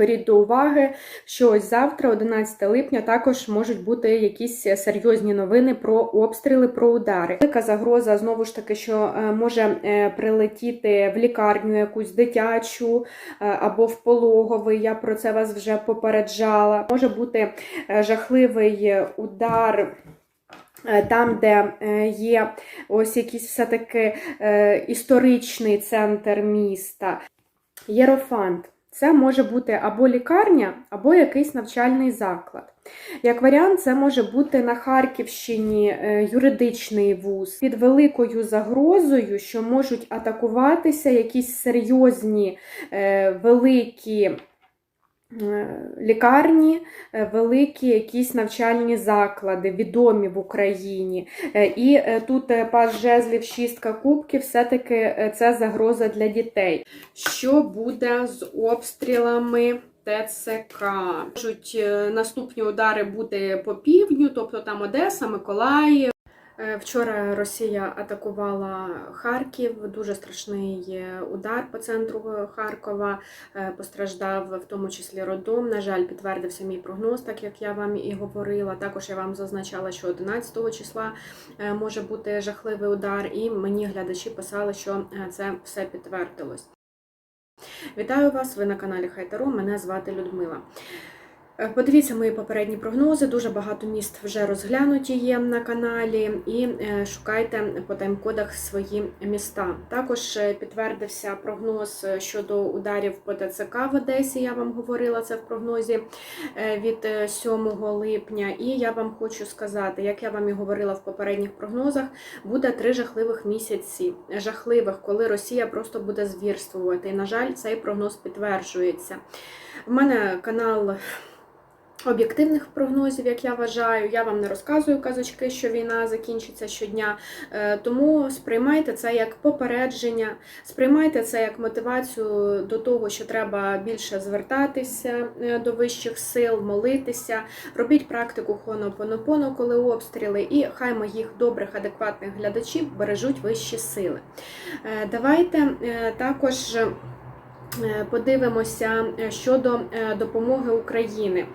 беріть до уваги, що ось завтра, 11 липня, також можуть бути якісь серйозні новини про обстріли, про удари. Велика загроза знову ж таки, що е, може е, прилетіти в лікарню якусь дитячу е, або в пологовий. Я про це вас вже попереджала. Може бути жахливий удар. Там, де є ось якийсь все-таки історичний центр міста, Єрофант. Це може бути або лікарня, або якийсь навчальний заклад. Як варіант, це може бути на Харківщині е, юридичний вуз під великою загрозою, що можуть атакуватися якісь серйозні е, великі лікарні, е, великі якісь навчальні заклади, відомі в Україні. Е, І е, тут е, пас жезлів, шістка кубків, все-таки е, це загроза для дітей. Що буде з обстрілами? ТЦК. Можуть е, наступні удари бути по півдню, тобто там Одеса, Миколаїв. Е, Вчора Росія атакувала Харків, дуже страшний удар по центру Харкова. Е, Постраждав в тому числі роддом. На жаль, підтвердився мій прогноз, так як я вам і говорила. Також я вам зазначала, що 11 числа е, може бути жахливий удар, і мені глядачі писали, що це все підтвердилось. Вітаю вас! Ви на каналі Хайтаро. Мене звати Людмила. Е, Подивіться мої попередні прогнози. Дуже багато міст вже розглянуті є на каналі, і е, шукайте по тайм-кодах свої міста. Також е, підтвердився прогноз щодо ударів по ТЦК в Одесі. Я вам говорила це в прогнозі від е, 7 липня. І я вам хочу сказати, як я вам і говорила в попередніх прогнозах, буде три жахливих місяці. Жахливих, коли Росія просто буде звірствувати. І, на жаль, цей прогноз підтверджується. У мене канал об'єктивних прогнозів, як я вважаю. Я вам не розказую казочки, що війна закінчиться щодня. Е, Тому сприймайте це як попередження, сприймайте це як мотивацію до того, що треба більше звертатися е, до вищих сил, молитися, робіть практику хонопонопоно, коли обстріли, і хай моїх добрих, адекватних глядачів бережуть вищі сили. Е, Давайте також. Е, Подивимося е, щодо е, допомоги України.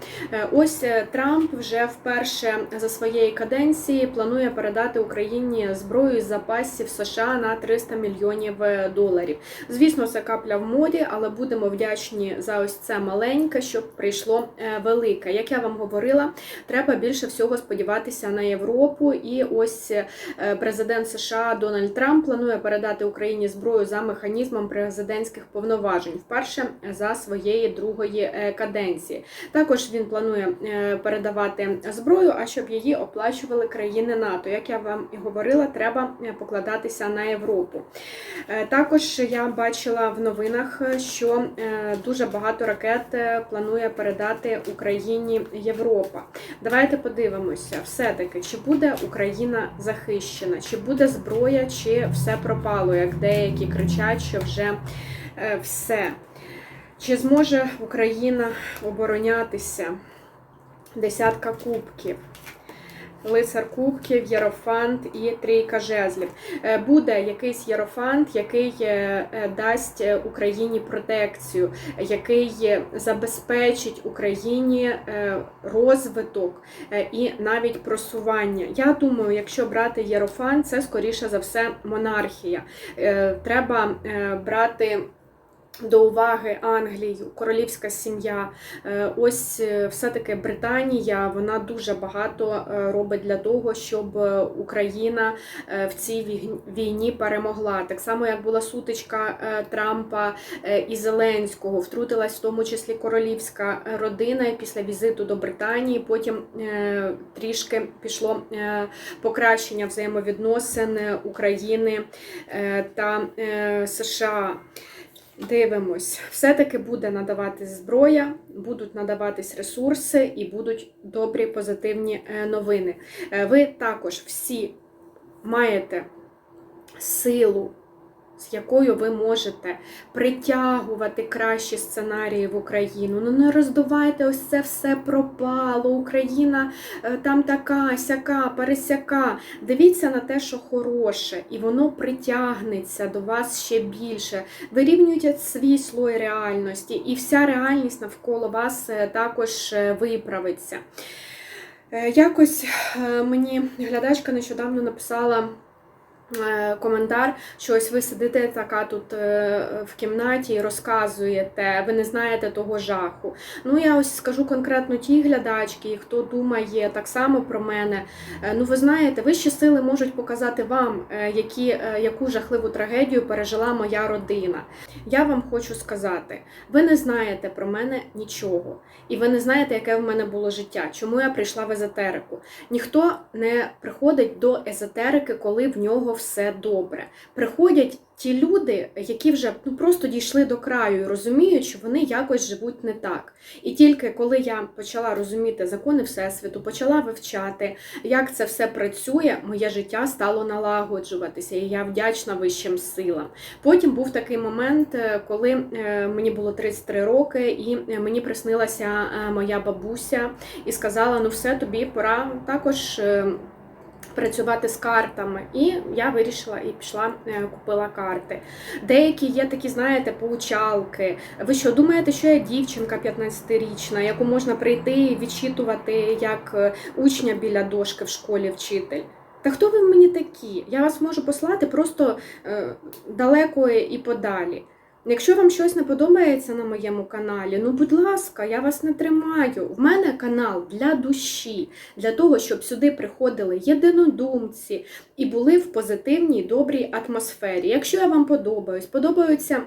Ось Трамп вже вперше за своєї каденції планує передати Україні зброю з запасів США на 300 мільйонів доларів. Звісно, це капля в морі, але будемо вдячні за ось це маленьке, щоб прийшло велике. Як я вам говорила, треба більше всього сподіватися на Європу. І ось президент США Дональд Трамп планує передати Україні зброю за механізмом президентських повноважень вперше за своєї другої е, каденції. Також він планує е, передавати зброю, а щоб її оплачували країни НАТО. Як я вам і говорила, треба е, покладатися на Європу. Також я бачила в новинах, що дуже багато ракет планує передати Україні Європа. Давайте подивимося, все-таки, чи буде Україна захищена, чи буде зброя, чи все пропало, як деякі кричать, що вже все. Чи зможе Україна оборонятися? Десятка кубків. Лицар кубків, єрофант і трійка жезлів. Е, Буде якийсь єрофант, який е, е, дасть е, Україні протекцію, який е, забезпечить Україні е, розвиток е, і навіть просування. Я думаю, якщо брати єрофант, це скоріше за все монархія. Е, Треба е, брати. До уваги Англію, королівська сім'я. Е, Ось е, все-таки Британія вона дуже багато е, робить для того, щоб Україна в цій війні перемогла. Так само, як була сутичка Трампа і Зеленського, втрутилась в тому числі королівська родина після візиту до Британії. Потім трішки пішло покращення взаємовідносин України та США. Дивимось, все-таки буде надаватись зброя, будуть надаватись ресурси і будуть добрі позитивні е, новини. Е, Ви також всі маєте силу з якою ви можете притягувати кращі сценарії в Україну. Ну не роздувайте ось це все пропало. Україна е, там така, сяка, пересяка. Дивіться на те, що хороше, і воно притягнеться до вас ще більше. Вирівнюйте свій слой реальності, і вся реальність навколо вас е, також е, виправиться. Якось мені глядачка нещодавно написала. Е, Коментар, що ось ви сидите така тут е, в кімнаті і розказуєте, ви не знаєте того жаху. Ну, я ось скажу конкретно тій глядачки, хто думає так само про мене. Е, Ну, ви знаєте, вищі сили можуть показати вам, які, яку жахливу трагедію пережила моя родина. Я вам хочу сказати, ви не знаєте про мене нічого, і ви не знаєте, яке в мене було життя, чому я прийшла в езотерику. Ніхто не приходить до езотерики, коли в нього все добре. Приходять ті люди, які вже ну просто дійшли до краю і розуміють, що вони якось живуть не так. І тільки коли я почала розуміти закони Всесвіту, почала вивчати, як це все працює, моє життя стало налагоджуватися, і я вдячна вищим силам. Потім був такий момент, е, коли е, мені було 33 роки, і е, мені приснилася моя бабуся і сказала: ну все, тобі пора також. Працювати з картами, і я вирішила і пішла, е, купила карти. Деякі є такі, знаєте, поучалки. Ви що думаєте, що я дівчинка 15-річна, яку можна прийти і відчитувати як е, учня біля дошки в школі вчитель? Та хто ви мені такі? Я вас можу послати просто е, далеко і подалі. Якщо вам щось не подобається на моєму каналі, ну будь ласка, я вас не тримаю. В мене канал для душі, для того, щоб сюди приходили єдинодумці і були в позитивній, добрій атмосфері. Якщо я вам подобаюсь, подобаються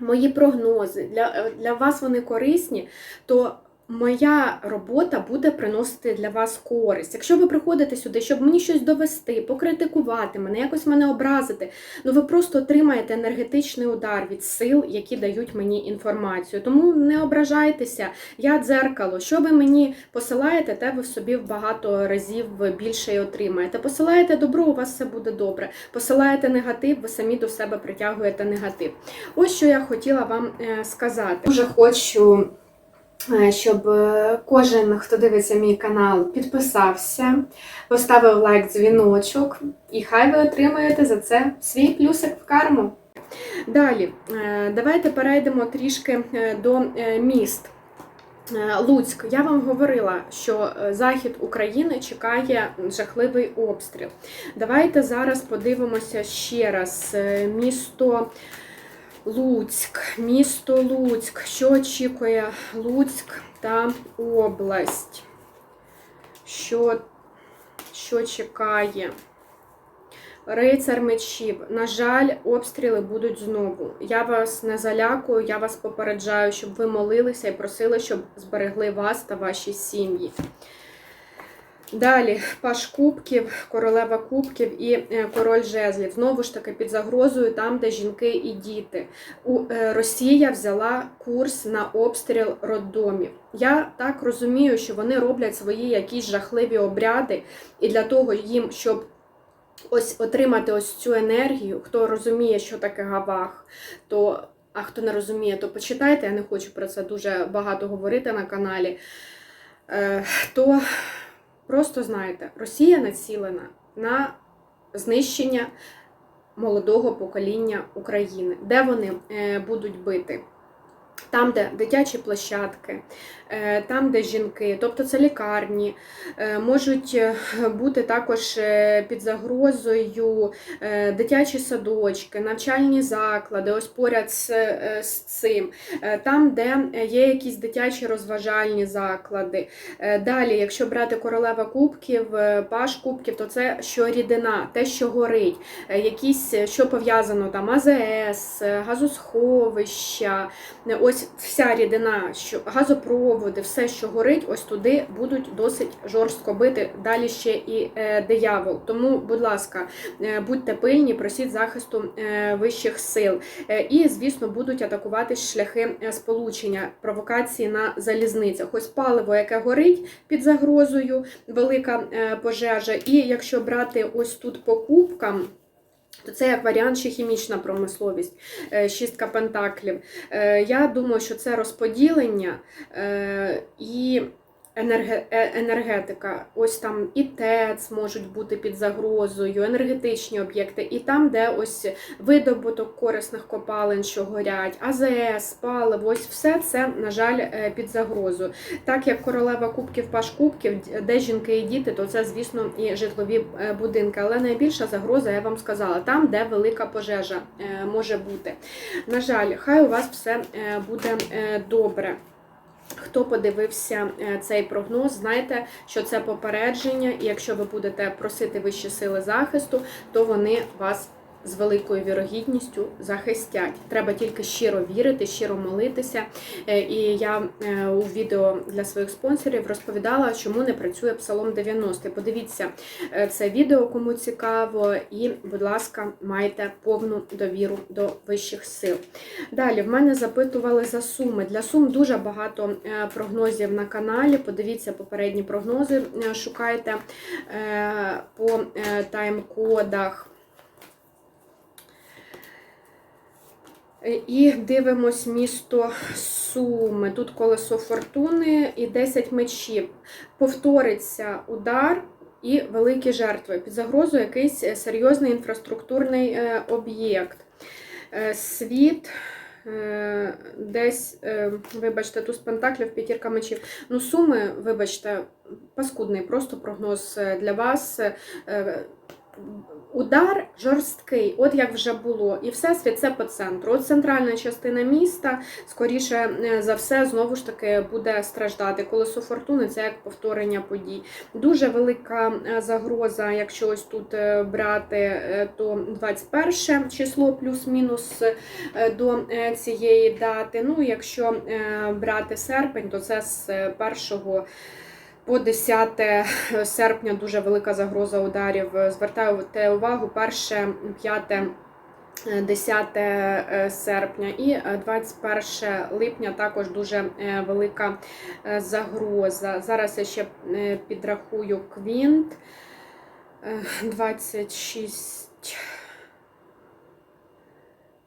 мої прогнози, для, е, для вас вони корисні, то моя робота буде приносити для вас користь. Якщо ви приходите сюди, щоб мені щось довести, покритикувати мене, якось мене образити, ну ви просто отримаєте енергетичний удар від сил, які дають мені інформацію. Тому не ображайтеся, я дзеркало. Що ви мені посилаєте, те ви собі в багато разів більше і отримаєте. Посилаєте добро, у вас все буде добре. Посилаєте негатив, ви самі до себе притягуєте негатив. Ось що я хотіла вам е, сказати. Дуже хочу. Е, Щоб е, кожен, хто дивиться мій канал, підписався, поставив лайк, дзвіночок, і хай ви отримаєте за це свій плюсик в карму. Далі, е, давайте перейдемо трішки до міст. Луцьк, я вам говорила, що захід України чекає жахливий обстріл. Давайте зараз подивимося ще раз. Місто Луцьк, місто Луцьк. Що очікує Луцьк та область? Що, що чекає? Рицар мечів. На жаль, обстріли будуть знову. Я вас не залякую, я вас попереджаю, щоб ви молилися і просили, щоб зберегли вас та ваші сім'ї. Далі паш кубків, королева кубків і е, король жезлів. Знову ж таки, під загрозою там, де жінки і діти. У е, Росія взяла курс на обстріл роддомів. Я так розумію, що вони роблять свої якісь жахливі обряди, і для того їм, щоб ось отримати ось цю енергію, хто розуміє, що таке гавах, то а хто не розуміє, то почитайте. Я не хочу про це дуже багато говорити на каналі. Е, то просто знаєте, Росія націлена на знищення молодого покоління України, де вони е, будуть бити. Там, де дитячі площадки, там, де жінки, тобто це лікарні, е, можуть е, бути також е, під загрозою е, дитячі садочки, навчальні заклади, ось поряд з, е, з цим, Е, там, де є якісь дитячі розважальні заклади. Е, Далі, якщо брати королева кубків, е, паш кубків, то це що рідина, те, що горить, Е, якісь, е, що пов'язано там АЗС, е, газосховища, е, ось вся рідина, що газопроводи, все, що горить, ось туди будуть досить жорстко бити. Далі ще і е, диявол. Тому, будь ласка, е, будьте пильні, просіть захисту е, вищих сил. І, звісно, будуть атакувати шляхи сполучення, провокації на залізницях. Ось паливо, яке горить під загрозою, велика пожежа. І якщо брати ось тут по кубкам. Це як варіант ще хімічна промисловість, е, шістка пентаклів. Е, Я думаю, що це розподілення е, і енергетика. Ось там і ТЕЦ можуть бути під загрозою, енергетичні об'єкти, і там, де ось видобуток корисних копалин, що горять, АЗС, паливо, ось все це, на жаль, е, під загрозою. Так як королева кубків, паш кубків, де жінки і діти, то це, звісно, і житлові е, будинки. Але найбільша загроза, я вам сказала, там, де велика пожежа е, може бути. На жаль, хай у вас все е, буде е, добре. Хто подивився е, цей прогноз, знайте, що це попередження, і якщо ви будете просити вищі сили захисту, то вони вас з великою вірогідністю захистять. Треба тільки щиро вірити, щиро молитися. Е, І я е, у відео для своїх спонсорів розповідала, чому не працює Псалом 90. Подивіться е, це відео, кому цікаво, і, будь ласка, майте повну довіру до вищих сил. Далі в мене запитували за суми. Для сум дуже багато прогнозів на каналі. Подивіться попередні прогнози, шукайте по тайм-кодах. І дивимось місто Суми. Тут колесо фортуни і 10 мечів. Повториться удар і великі жертви. Під загрозою якийсь е, серйозний інфраструктурний е, об'єкт. Е, Світ. Десь, вибачте, туз пентаклів, п'ятірка мечів. Ну, суми, вибачте, паскудний просто прогноз для вас. Удар жорсткий, от як вже було, і всесвіт це по центру. От центральна частина міста, скоріше е, за все, знову ж таки буде страждати. Колесо фортуни це як повторення подій. Дуже велика е, загроза, якщо ось тут е, брати, то 21 число плюс-мінус до цієї дати. Ну, якщо брати серпень, то це з 1 по 10 серпня дуже велика загроза ударів. Звертаю увагу, 1, 5, 10 е, серпня і е, 21 липня також дуже е, велика е, загроза. Зараз я ще е, підрахую квінт. Е, 26.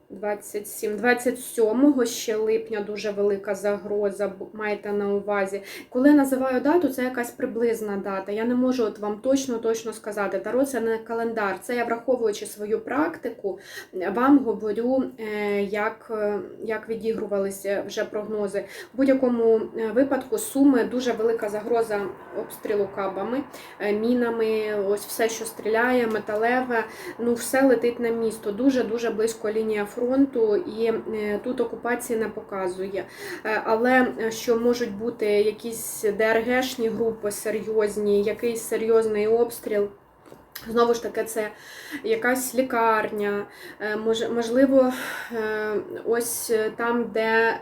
27, 27 ще липня дуже велика загроза, майте на увазі. Коли називаю дату, це якась приблизна дата. Я не можу от вам точно точно сказати. Таро це не календар. Це я враховуючи свою практику, вам говорю, е, як, е, як відігрувалися вже прогнози. В будь-якому е, випадку суми дуже велика загроза обстрілу кабами, мінами, ось все, що стріляє, металеве, ну все летить на місто. Дуже дуже близько лінія фронту, і е, тут окупації не показує. Е, Але е, що можуть бути якісь ДРГшні групи серйозні, якийсь серйозний обстріл. Знову ж таки, це якась лікарня, можливо, ось там, де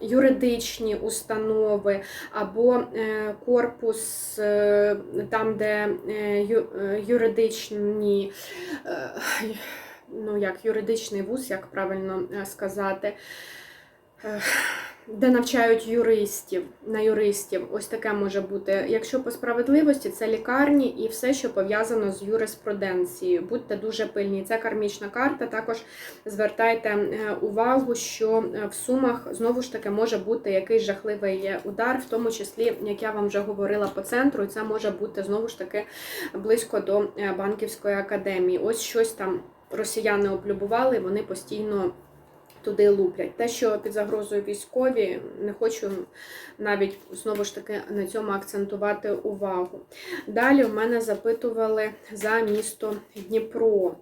юридичні установи, або корпус, там, де юридичні, ну як юридичний вуз, як правильно е, сказати. е, Де навчають юристів на юристів, ось таке може бути. Якщо по справедливості, це лікарні і все, що пов'язано з юриспруденцією. Будьте дуже пильні. Це кармічна карта. Також звертайте е, увагу, що в сумах знову ж таки може бути якийсь жахливий удар, в тому числі, як я вам вже говорила по центру, і це може бути знову ж таки близько до банківської академії. Ось щось там росіяни облюбували, вони постійно туди луплять. Те, що під загрозою військові, не хочу навіть знову ж таки на цьому акцентувати увагу. Далі в мене запитували за місто Дніпро.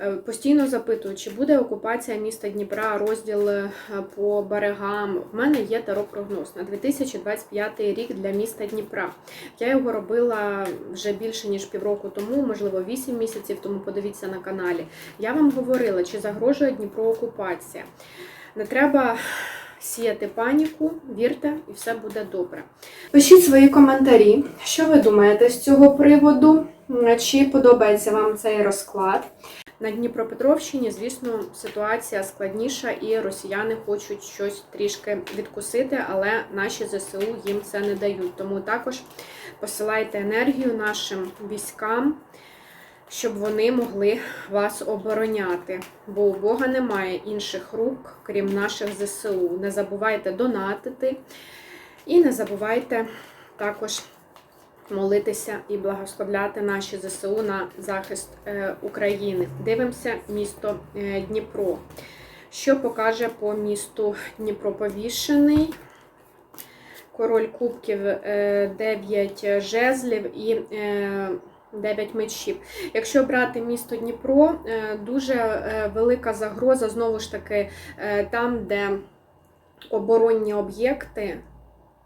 Е, Постійно запитують, чи буде окупація міста Дніпра, розділ е, по берегам. В мене є таро-прогноз на 2025 рік для міста Дніпра. Я його робила вже більше ніж півроку тому, можливо, 8 місяців тому. Подивіться на каналі. Я вам говорила, чи загрожує Дніпро окупація. Не треба сіяти паніку, вірте, і все буде добре. Пишіть свої коментарі, що ви думаєте з цього приводу, чи подобається вам цей розклад. На Дніпропетровщині, звісно, ситуація складніша, і росіяни хочуть щось трішки відкусити, але наші ЗСУ їм це не дають. Тому також посилайте енергію нашим військам, щоб вони могли вас обороняти. Бо у Бога немає інших рук, крім наших ЗСУ. Не забувайте донатити і не забувайте також молитися і благословляти наші ЗСУ на захист е, України. Дивимося місто е, Дніпро. Що покаже по місту Дніпро повішений? Король кубків, 9 жезлів і 9 мечів. Якщо брати місто Дніпро, е, дуже е, велика загроза, знову ж таки, е, там, де оборонні об'єкти,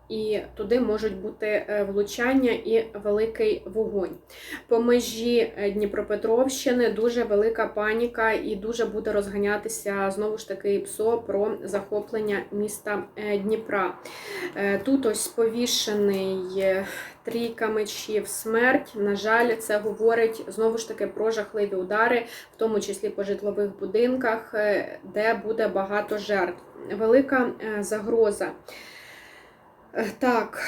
і туди можуть бути е, влучання і великий вогонь. По межі е, Дніпропетровщини дуже велика паніка і дуже буде розганятися знову ж таки ПСО про захоплення міста е, Дніпра. Тут ось повішений трійка мечів, смерть. На жаль, це говорить знову ж таки про жахливі удари, в тому числі по житлових будинках, де буде багато жертв. Велика загроза. Е, Так,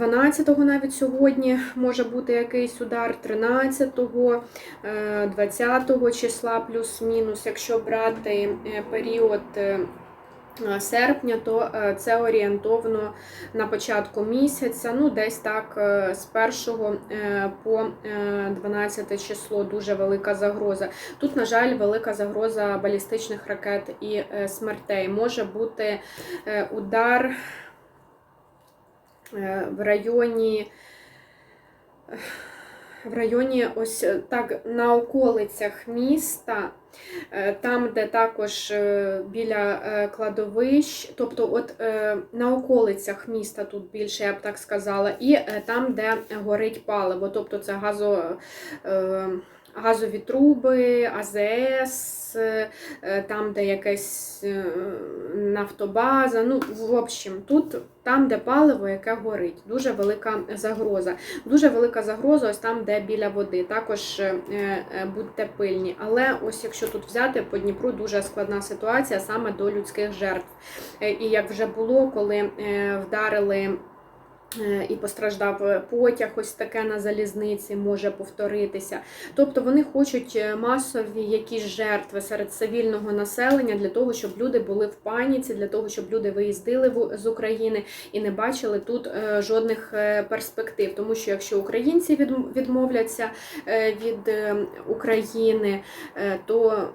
12-го навіть сьогодні може бути якийсь удар, 13-го, е, 20-го числа плюс-мінус. Якщо брати е, період е, е, серпня, то е, це орієнтовно на початку місяця, ну десь так е, з 1 е, по е, 12 число дуже велика загроза. Тут, на жаль, велика загроза балістичних ракет і е, смертей. Може бути е, удар е, в районі. В районі ось е, так на околицях міста, е, там, де також е, біля е, кладовищ, тобто от е, на околицях міста тут більше, я б так сказала, і е, там, де горить паливо, тобто це газо, е, газові труби, АЗС, е, там, де якась е, нафтобаза. Ну, в общем, тут там, де паливо, яке горить, дуже велика загроза. Дуже велика загроза ось там, де біля води. Також е, будьте пильні. Але ось якщо тут взяти по Дніпру дуже складна ситуація саме до людських жертв. І як вже було, коли вдарили. Е, І постраждав потяг, ось таке на залізниці може повторитися. Тобто вони хочуть е, масові якісь жертви серед цивільного населення для того, щоб люди були в паніці, для того, щоб люди виїздили з України і не бачили тут е, жодних е, перспектив. Тому що якщо українці відмовляться е, від е, України, е, то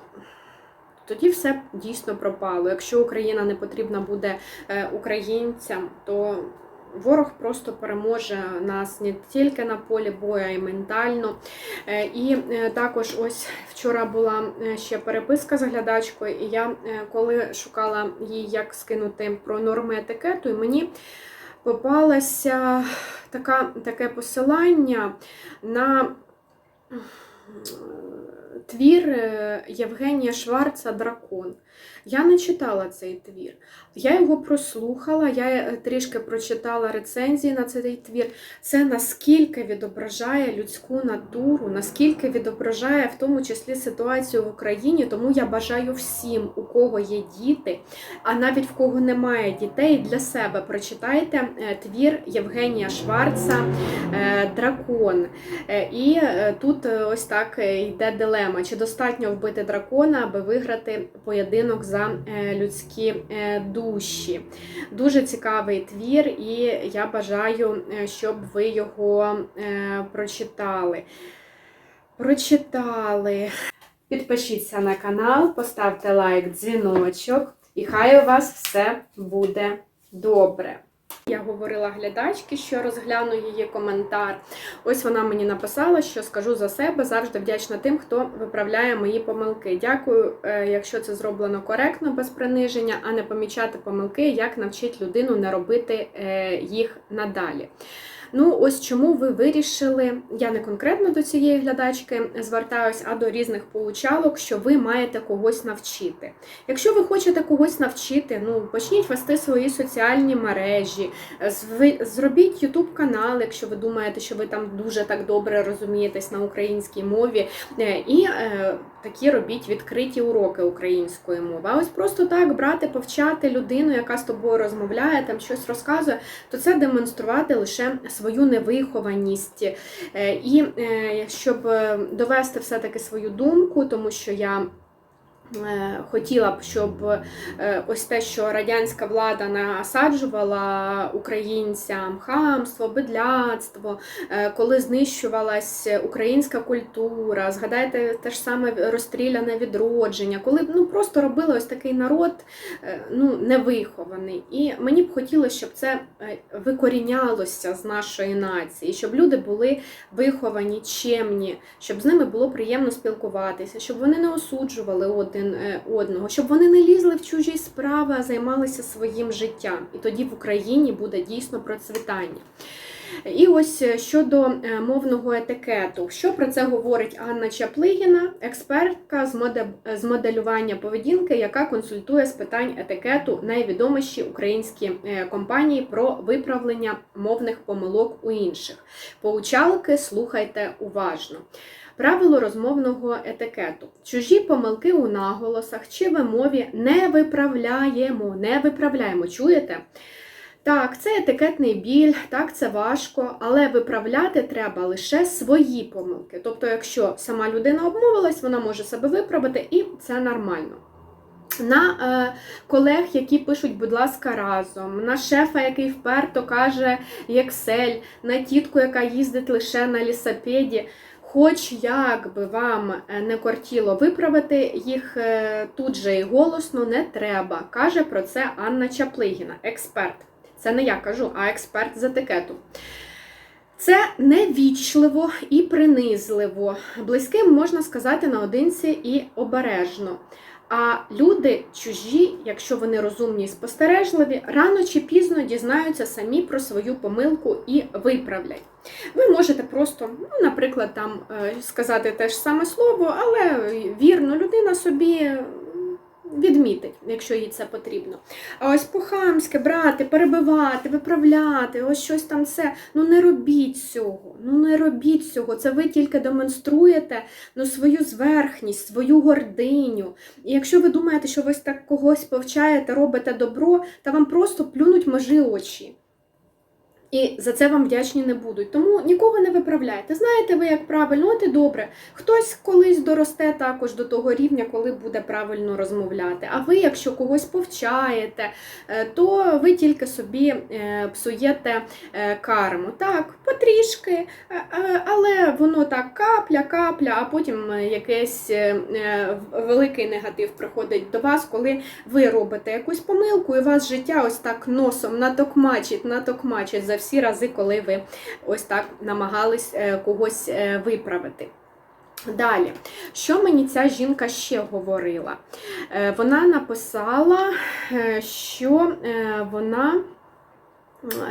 тоді все дійсно пропало. Якщо Україна не потрібна буде е, українцям, то ворог просто переможе нас не тільки на полі бою, а й ментально. Е, І е, також ось вчора була е, ще переписка з глядачкою, і я коли шукала їй, як скинути про норми етикету, і мені попалося таке посилання на твір е, Євгенія Шварца Дракон. Я не читала цей твір. Я його прослухала, я е, трішки прочитала рецензії на цей твір. Це наскільки відображає людську натуру, наскільки відображає в тому числі ситуацію в Україні. Тому я бажаю всім, у кого є діти, а навіть в кого немає дітей, для себе прочитайте е, твір Євгенія Шварца Дракон. І тут ось так йде дилема: чи достатньо вбити дракона, аби виграти поєдинок за е, людські е, душі. Дуже цікавий твір, і я бажаю, е, щоб ви його прочитали. Прочитали. Підпишіться на канал, поставте лайк, дзвіночок, і хай у вас все буде добре. Я говорила глядачки, що розгляну її коментар. Ось вона мені написала, що скажу за себе, завжди вдячна тим, хто виправляє мої помилки. Дякую, е, якщо це зроблено коректно, без приниження, а не помічати помилки, як навчить людину не робити е, їх надалі. Ну, ось чому ви вирішили, я не конкретно до цієї глядачки звертаюсь, а до різних получалок, що ви маєте когось навчити. Якщо ви хочете когось навчити, ну почніть вести свої соціальні мережі, зробіть YouTube канал, якщо ви думаєте, що ви там дуже так добре розумієтесь на українській мові, е, і е, такі робіть відкриті уроки української мови. А ось просто так брати, повчати людину, яка з тобою розмовляє, там щось розказує, то це демонструвати лише свою невихованість. Е, І е, щоб е, довести все-таки свою думку, тому що я. Е, Хотіла б, щоб е, ось те, що радянська влада насаджувала українцям хамство, бедляцтво, е, коли знищувалась українська культура, згадайте те ж саме розстріляне відродження, коли ну просто робили ось такий народ ну невихований. І мені б хотілося, щоб це викорінялося з нашої нації, щоб люди були виховані, чемні, щоб з ними було приємно спілкуватися, щоб вони не осуджували один е, одного, щоб вони не лізли в чужі справи, а займалися своїм життям. І тоді в Україні буде дійсно процвітання. І ось е, щодо е, мовного етикету, що про це говорить Анна Чаплигіна, експертка з моделювання поведінки, яка консультує з питань етикету найвідоміші українські компанії про виправлення мовних помилок у інших. Поучалки слухайте уважно. Правило розмовного етикету. Чужі помилки у наголосах чи вимові не виправляємо. Не виправляємо. Чуєте? Так, це етикетний біль, так, це важко, але виправляти треба лише свої помилки. Тобто, якщо сама людина обмовилась, вона може себе виправити, і це нормально. На е, колег, які пишуть, будь ласка, разом, на шефа, який вперто каже Єксель, на тітку, яка їздить лише на лісопеді. Хоч як би вам е, не кортіло виправити їх е, тут же і голосно не треба, каже про це Анна Чаплигіна, експерт. Це не я кажу, а експерт з етикету. Це невічливо і принизливо. Близьким можна сказати наодинці і обережно. А люди чужі, якщо вони розумні і спостережливі, рано чи пізно дізнаються самі про свою помилку і виправлять. Ви можете просто, ну, наприклад, там е, сказати те ж саме слово, але вірно людина собі відмітить, якщо їй це потрібно. А ось по-хамськи брати, перебивати, виправляти, ось щось там це. Ну не робіть цього. Ну не робіть цього. Це ви тільки демонструєте ну, свою зверхність, свою гординю. І якщо ви думаєте, що ви так когось повчаєте, робите добро, та вам просто плюнуть межі очі. І за це вам вдячні не будуть. Тому нікого не виправляйте. Знаєте ви, як правильно, от і добре. Хтось колись доросте також до того рівня, коли буде правильно розмовляти. А ви, якщо когось повчаєте, е, то ви тільки собі е, псуєте е, карму. Так, потрішки, але воно так капля, капля, а потім якийсь великий негатив приходить до вас, коли ви робите якусь помилку, і вас життя ось так носом натокмачить, натокмачить всі рази, коли ви ось так намагались е, когось е, виправити. Далі, що мені ця жінка ще говорила? Е, Вона написала, що вона.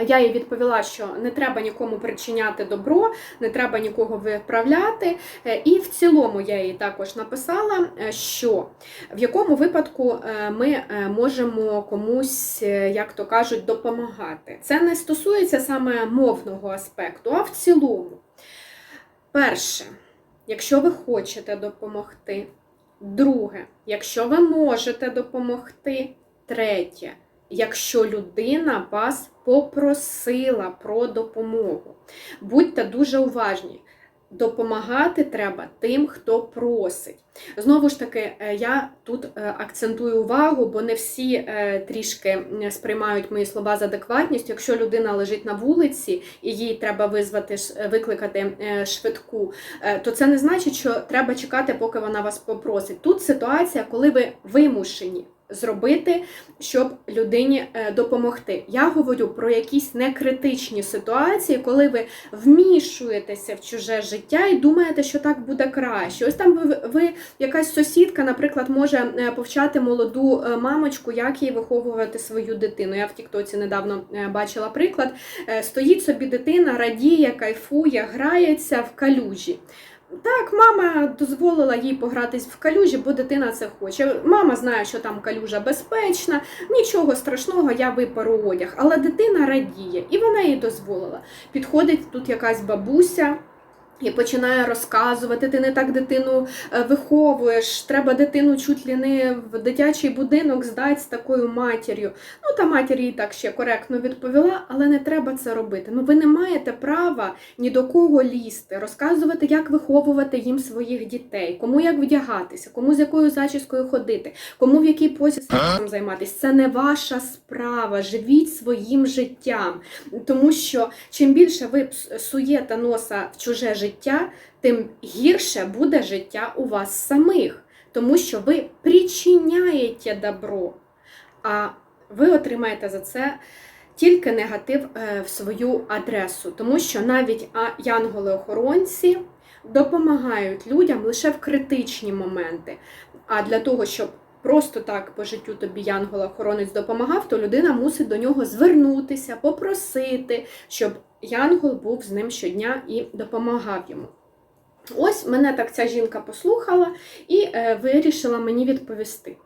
Я їй відповіла, що не треба нікому причиняти добро, не треба нікого виправляти. Е, І в цілому я їй також написала, е, що в якому випадку е, ми е, можемо комусь, е, як то кажуть, допомагати. Це не стосується саме мовного аспекту, а в цілому. Перше, якщо ви хочете допомогти. Друге, якщо ви можете допомогти. Третє, якщо людина вас попросила про допомогу. Будьте дуже уважні. Допомагати треба тим, хто просить. Знову ж таки, е, я тут е, акцентую увагу, бо не всі е, трішки сприймають мої слова з адекватністю. Якщо людина лежить на вулиці і їй треба визвати викликати швидку, то це не значить, що треба чекати, поки вона вас попросить. Тут ситуація, коли ви вимушені зробити, щоб людині е, допомогти. Я говорю про якісь некритичні ситуації, коли ви вмішуєтеся в чуже життя і думаєте, що так буде краще. Ось там ви, ви якась сусідка, наприклад, може е, повчати молоду е, мамочку, як їй виховувати свою дитину. Я в Тіктоці недавно бачила приклад. Стоїть собі дитина, радіє, кайфує, грається в калюжі. Так, мама дозволила їй погратись в калюжі, бо дитина це хоче. Мама знає, що там калюжа безпечна, нічого страшного, я випару одяг. Але дитина радіє, і вона їй дозволила. Підходить тут якась бабуся, І починає розказувати, ти не так дитину е, виховуєш, треба дитину чуть ли не в дитячий будинок здати з такою матір'ю. Ну, та матір їй так ще коректно відповіла, але не треба це робити. Ну, ви не маєте права ні до кого лізти, розказувати, як виховувати їм своїх дітей, кому як вдягатися, кому з якою зачіскою ходити, кому в якій позі займатися. Це не ваша справа. Живіть своїм життям. Тому що чим більше ви пс- суєте носа в чуже життя, тим гірше буде життя у вас самих, тому що ви причиняєте добро, а ви отримаєте за це тільки негатив е, в свою адресу, тому що навіть янголи-охоронці допомагають людям лише в критичні моменти. А для того, щоб просто так по життю тобі янгол-охоронець допомагав, то людина мусить до нього звернутися, попросити, щоб янгол був з ним щодня і допомагав йому. Ось мене так ця жінка послухала і е, вирішила мені відповісти.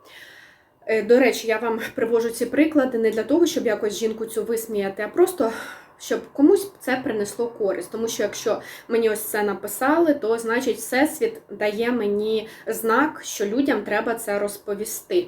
Е, До речі, я вам привожу ці приклади не для того, щоб якось жінку цю висміяти, а просто щоб комусь це принесло користь. Тому що якщо мені ось це написали, то значить Всесвіт дає мені знак, що людям треба це розповісти.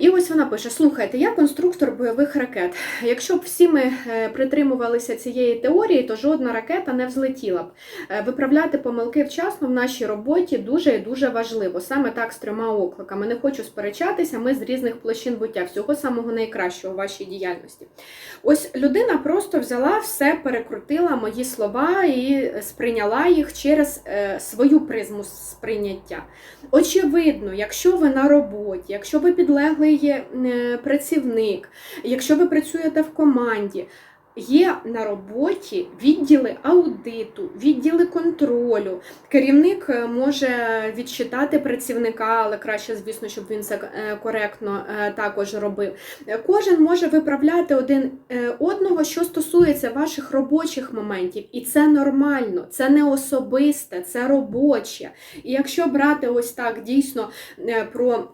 І ось вона пише: слухайте, я конструктор бойових ракет. Якщо б всі ми е, притримувалися цієї теорії, то жодна ракета не взлетіла б. Е, Виправляти помилки вчасно в нашій роботі дуже і дуже важливо. Саме так з трьома окликами. Не хочу сперечатися, ми з різних площин буття, всього самого найкращого у вашій діяльності. Ось людина просто взяла все, перекрутила мої слова і сприйняла їх через е, свою призму сприйняття. Очевидно, якщо ви на роботі, якщо ви підлеглий є, е, працівник, якщо ви працюєте в команді, є на роботі відділи аудиту, відділи контролю. Керівник е, може відчитати працівника, але краще, звісно, щоб він це е, коректно також робив. Кожен може виправляти один одного, що стосується ваших робочих моментів, і це нормально, це не особисте, це робоче. І якщо брати ось так дійсно про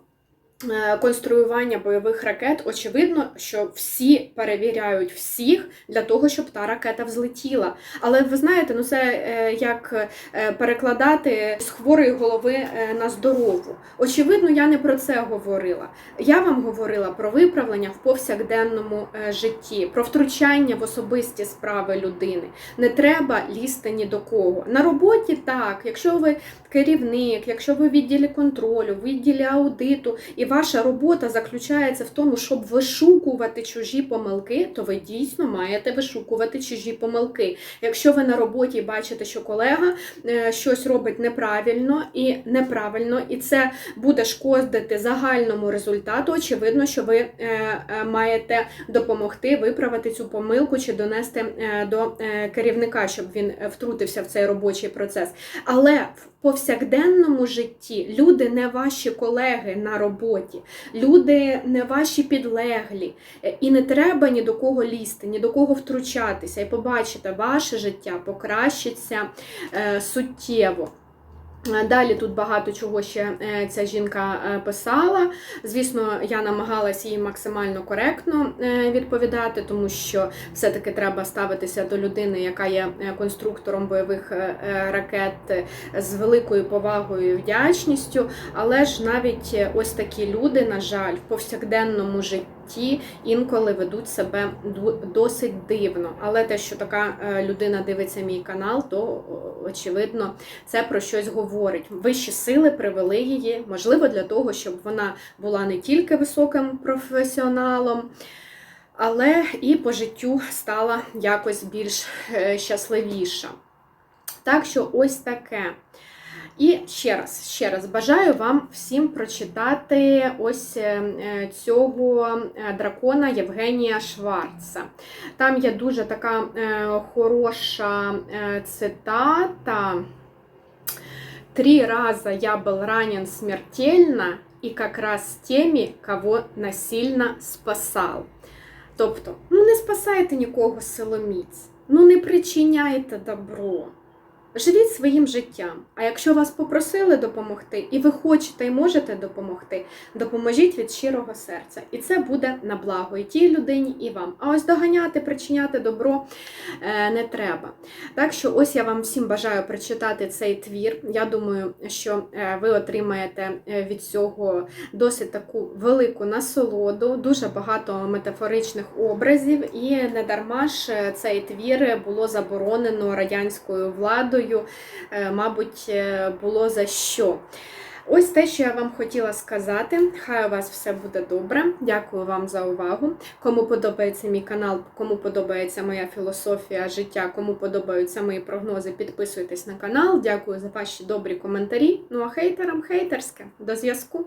конструювання бойових ракет, очевидно, що всі перевіряють всіх для того, щоб та ракета взлетіла. Але ви знаєте, ну це е, як е, перекладати з хворої голови е, на здорову. Очевидно, я не про це говорила. Я вам говорила про виправлення в повсякденному е, житті, про втручання в особисті справи людини. Не треба лізти ні до кого. На роботі так, якщо ви керівник, якщо ви в відділі контролю, в відділі аудиту, і ваша робота заключається в тому, щоб вишукувати чужі помилки, то ви дійсно маєте вишукувати чужі помилки. Якщо ви на роботі бачите, що колега е, щось робить неправильно і неправильно, і це буде шкодити загальному результату, очевидно, що ви е, е, маєте допомогти виправити цю помилку чи донести до керівника, щоб він втрутився в цей робочий процес. Але повсякденному житті люди не ваші колеги на роботі, люди не ваші підлеглі, Е, і не треба ні до кого лізти, ні до кого втручатися. І побачите, ваше життя покращиться е, суттєво. Далі тут багато чого ще е, ця жінка е, писала. Звісно, я намагалася їй максимально коректно е, відповідати, тому що все-таки треба ставитися до людини, яка є конструктором бойових ракет з великою повагою і вдячністю. Але ж навіть ось такі люди, на жаль, в повсякденному житті інколи ведуть себе досить дивно. Але те, що така е, людина дивиться мій канал, то очевидно це про щось говорить. Вищі сили привели її, можливо, для того, щоб вона була не тільки високим професіоналом, але і по життю стала якось більш е, щасливіша. Так що ось таке. І ще раз, ще раз бажаю вам всім прочитати ось е, е, цього е, дракона Євгенія Шварца. Там є дуже така хороша цитата. Три раза я был ранен смертельно, і как раз теми, кого насильно спасал. Тобто, ну не спасайте нікого силоміць, ну не причиняйте добро. Живіть своїм життям. А якщо вас попросили допомогти, і ви хочете і можете допомогти, допоможіть від щирого серця. І це буде на благо і тій людині, і вам. А ось доганяти, причиняти добро е, не треба. Так що ось я вам всім бажаю прочитати цей твір. Я думаю, що е, ви отримаєте е, від цього досить таку велику насолоду, дуже багато метафоричних образів, і не дарма ж цей твір було заборонено радянською владою, е, мабуть, е, було за що. Ось те, що я вам хотіла сказати. Хай у вас все буде добре. Дякую вам за увагу. Кому подобається мій канал, кому подобається моя філософія життя, кому подобаються мої прогнози, підписуйтесь на канал. Дякую за ваші добрі коментарі. Ну а хейтерам хейтерське. До зв'язку!